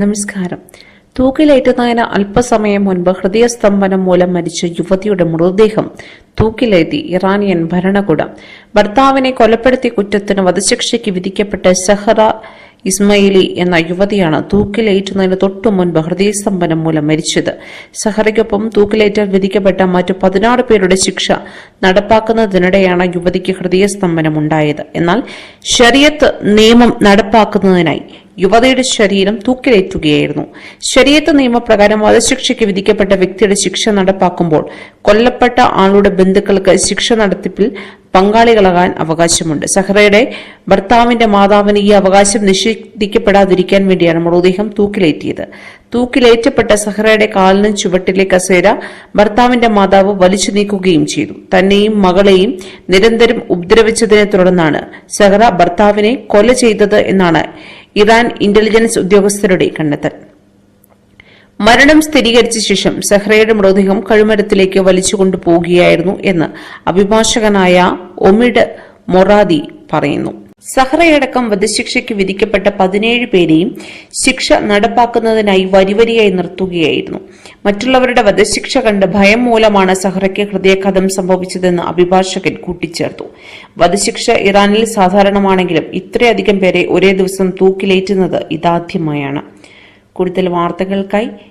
നമസ്കാരം. തൂക്കിലേറ്റുന്നതിന് അല്പസമയം മുൻപ് ഹൃദയസ്തംഭനം മൂലം മരിച്ച യുവതിയുടെ മൃതദേഹം തൂക്കിലേറ്റി ഇറാനിയൻ ഭരണകൂടം. ഭർത്താവിനെ കൊലപ്പെടുത്തിയ കുറ്റത്തിന് വധശിക്ഷയ്ക്ക് വിധിക്കപ്പെട്ട സഹറ ഇസ്മയിലി എന്ന യുവതിയാണ് തൂക്കിലേറ്റുന്നതിന് തൊട്ടു മുൻപ് ഹൃദയസ്തംഭനം മൂലം മരിച്ചത്. സഹറയ്ക്കൊപ്പം തൂക്കിലേറ്റാൻ വിധിക്കപ്പെട്ട മറ്റു പതിനാറ് പേരുടെ ശിക്ഷ നടപ്പാക്കുന്നതിനിടെയാണ് യുവതിക്ക് ഹൃദയസ്തംഭനം ഉണ്ടായത്. എന്നാൽ ശരീഅത്ത് നിയമം നടപ്പാക്കുന്നതിനായി യുവതിയുടെ ശരീരം തൂക്കിലേറ്റുകയായിരുന്നു. ശരീരത്ത് നിയമപ്രകാരം വധശിക്ഷയ്ക്ക് വിധിക്കപ്പെട്ട വ്യക്തിയുടെ ശിക്ഷ നടപ്പാക്കുമ്പോൾ കൊല്ലപ്പെട്ട ആളുടെ ബന്ധുക്കൾക്ക് ശിക്ഷ നടത്തിപ്പിൽ പങ്കാളികളാകാൻ അവകാശമുണ്ട്. സഹറയുടെ ഭർത്താവിന്റെ മാതാവിന് ഈ അവകാശം നിഷേധിക്കപ്പെടാതിരിക്കാൻ വേണ്ടിയാണ് മൃതദേഹം തൂക്കിലേറ്റിയത്. തൂക്കിലേറ്റപ്പെട്ട സഹറയുടെ കാലിന് ചുവട്ടിലെ കസേര ഭർത്താവിന്റെ മാതാവ് വലിച്ചു നീക്കുകയും ചെയ്തു. തന്നെയും മകളെയും നിരന്തരം ഉപദ്രവിച്ചതിനെ തുടർന്നാണ് സഹറ ഭർത്താവിനെ കൊല ചെയ്തത് എന്നാണ് ഇറാൻ ഇന്റലിജൻസ് ഉദ്യോഗസ്ഥരുടെ കണ്ടെത്തൽ. മരണം സ്ഥിരീകരിച്ച ശേഷം സെഹ്റയുടെ മൃതദേഹം കഴുമരത്തിലേക്ക് വലിച്ചുകൊണ്ടു പോകുകയായിരുന്നു എന്ന് അഭിഭാഷകനായ ഒമിഡ് മൊറാദി പറയുന്നു. സഹ്റയടക്കം വധശിക്ഷയ്ക്ക് വിധിക്കപ്പെട്ട പതിനേഴ് പേരെയും ശിക്ഷ നടപ്പാക്കുന്നതിനായി വരിവരിയായി നിർത്തുകയായിരുന്നു. മറ്റുള്ളവരുടെ വധശിക്ഷ കണ്ട് ഭയം മൂലമാണ് സഹ്റയ്ക്ക് ഹൃദയാഘാതം സംഭവിച്ചതെന്ന് അഭിഭാഷകൻ കൂട്ടിച്ചേർത്തു. വധശിക്ഷ ഇറാനിൽ സാധാരണമാണെങ്കിലും ഇത്രയധികം പേരെ ഒരേ ദിവസം തൂക്കിലേറ്റുന്നത് ഇതാദ്യമായാണ്. കൂടുതൽ വാർത്തകൾക്കായി